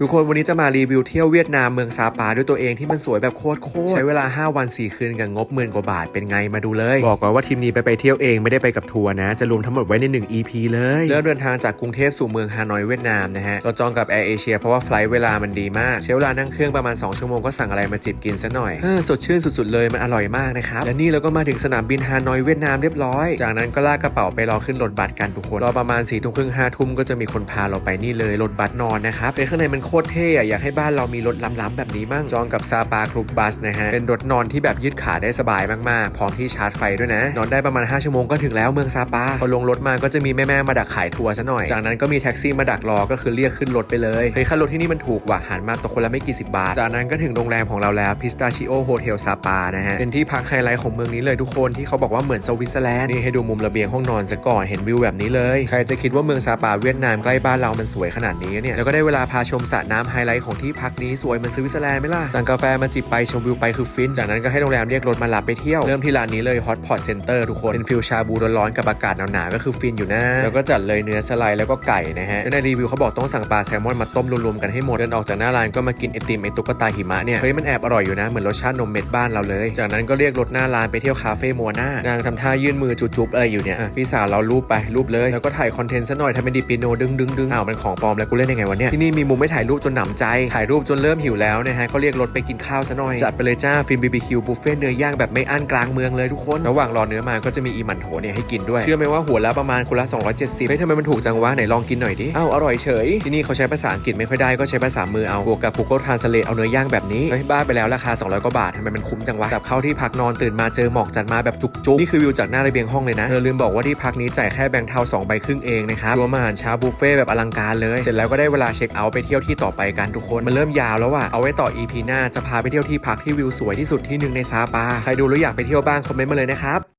ทุกคนวันนี้จะมารีวิวเที่ยวเวียดนามเมืองซาปาด้วยตัวเองที่มันสวยแบบโคตรโคตรใช้เวลา 5 วัน 4 คืนกับงบหมื่นกว่าบาทเป็นไงมาดูเลย บอกก่อนว่าทีมนี้ไปไปเที่ยวเองไม่ได้ไปกับทัวร์นะ จะรวมทั้งหมดไว้ใน 1 EP เลยเริ่มเดินทางจากกรุงเทพสู่เมืองฮานอยเวียดนามนะฮะเราจองกับแอร์เอเชียเพราะว่าไฟลท์เวลามันดีมาก ใช้เวลานั่งเครื่องประมาณ 2 ชั่วโมงก็สั่งอะไรมาจิบกินซะหน่อยเออสดชื่นสุดๆเลยมันอร่อยมากนะครับและนี่เราก็มาถึงสนามบินฮานอยเวียดนามเรียบร้อย จากนั้นก็ลากกระเป๋าไปรอขึ้นรถบัสกันทุกคนรอประมาณ4ี่ทุ่มครึ่งห้าทุ่มก็จะมีคนพาเราไปนี่เลยรถบัสนอนนะครับในข้างในมันโคตรเท่อะอยากให้บ้านเรามีรถล้ำๆแบบนี้มั่งจองกับซาปาครูบัสนะฮะ เป็นรถนอนที่แบบยืดขาได้สบายมากๆ พร้อมที่ชาร์จไฟด้วยนะ นอนได้ประมาณ 5 ชั่วโมงก็ถึงแล้วเมืองซาปา พอลงรถมาก็จะมีแม่ๆมาดักขายทัวร์ซะหน่อย จากนั้นก็มีแท็กซี่มาดักรอ ก็คือเรียกขึ้นรถไปเลย เฮ้ยค่ารถที่นี่มันถูกว่ะหันมาตกคนละไม่กี่สิบบาท จากนั้นก็ถึงโรงแรมของเราแล้วพิสตาชิโอโฮเทลซาปานะฮะ เป็นที่พักไฮไลท์ของเมืองนี้เลยทุกคนที่เขาบอกว่าเหมือนสวิตเซอร์แลนด์นี่ให้ดูมุมระเบียงห้องนอนซะก่อนเห็นวิวแบบนี้เลย ใครจะคิดว่าเมืองซาปาเวียดนามใกล้บ้านเรามันสวยขนาดนี้เนี่ยแล้วก็ได้เวลาพาชมสระน้ำไฮไลท์ของที่พักนี้สวยเหมือนสวิตเซอร์แลนด์ไหมล่ะ สั่งกาแฟมาจิบไปชมวิวไปคือฟิน จากนั้นก็ให้โรงแรมเรียกรถมารับไปเที่ยว เริ่มที่ร้านนี้เลยฮอตพอตเซ็นเตอร์ทุกคน เป็นฟิลชาบูร้อนๆกับอากาศหนาวๆก็คือฟินอยู่นะ แล้วก็จัดเลยเนื้อสไลด์แล้วก็ไก่นะฮะแล้วในรีวิวเขาบอกต้องสั่งปลาแซลมอนมาต้มรวมๆกันให้หมดเดินออกจากหน้าร้านก็มากินไอติมไอตุ๊กตาหิมะเนี่ยเฮ้ยมันแอบอร่อยอยู่นะเหมือนรสชาตินมเม็ดบ้านเราเลย จากนั้นก็เรียกรถหน้าร้านไปเที่ยวคาเฟ่มัวหน้านางทำท่ายื่นมือจุ๊บๆอะไรอยู่เนี่ยอะพี่สาวเรารูปไปรูปเลยแล้วก็ถ่ายคอนเทนต์ซะหน่อยทำเป็นดิปิโนดึงดึงดึงอ้าวมันของปลอมแล้วกูเล่นยังไงวะเนี่ยที่นี่มีมุมไม่ถ่ายรูปจนหนำใจ ถ่ายรูปจนเริ่มหิวแล้วนะฮะก็เรียกรถไปกินข้าวซะหน่อย จัดไปเลยจ้าฟินบีบีคิวบุฟเฟ่ต์เนื้อย่างแบบไม่อั้นกลางเมืองเลยทุกคน ระหว่างรอเนื้อมาก็จะมีอีหมันโถเนี่ยให้กินด้วย เชื่อไหมว่าหัวละประมาณคนละ 270เฮ้ยทำไมมันถูกจังวะไหนลองกินหน่อยดิอ้าวอร่อยเฉย ที่นี่เขาใช้ภาษาอังกฤษไม่ค่อยได้ก็ใช้ภาษามือเอาบวกกับ Google Translate เอาเนื้อย่างแบบนี้เฮ้ยบ้าไปแล้วราคา 200กว่าบาททำไมมันคุ้มจังวะกับเข้าที่พักนอนตื่นมาเจอหมอกจัดมาแบบจุกๆนี่คือวิวจากหน้าระเบียงห้องเลยนะเธอลืมบอกว่าที่พักนี้จ่ายแค่แบงค์เทา2ใบครึ่งเองนะครับรวมอาหารเช้าบุฟเฟ่ต์แบบอลังการเลย เสร็จแล้วก็ได้เวลาเช็คเอาท์ไปเที่ยวที่ต่อไปกันทุกคนมันเริ่มยาวแล้วว่ะเอาไว้ต่อ EP หน้าจะพาไปเที่ยวที่พักที่วิวสวยที่สุดที่หนึ่งในซาปาใครดูแล้วอยากไปเที่ยวบ้างคอมเมนต์มาเลยนะครับ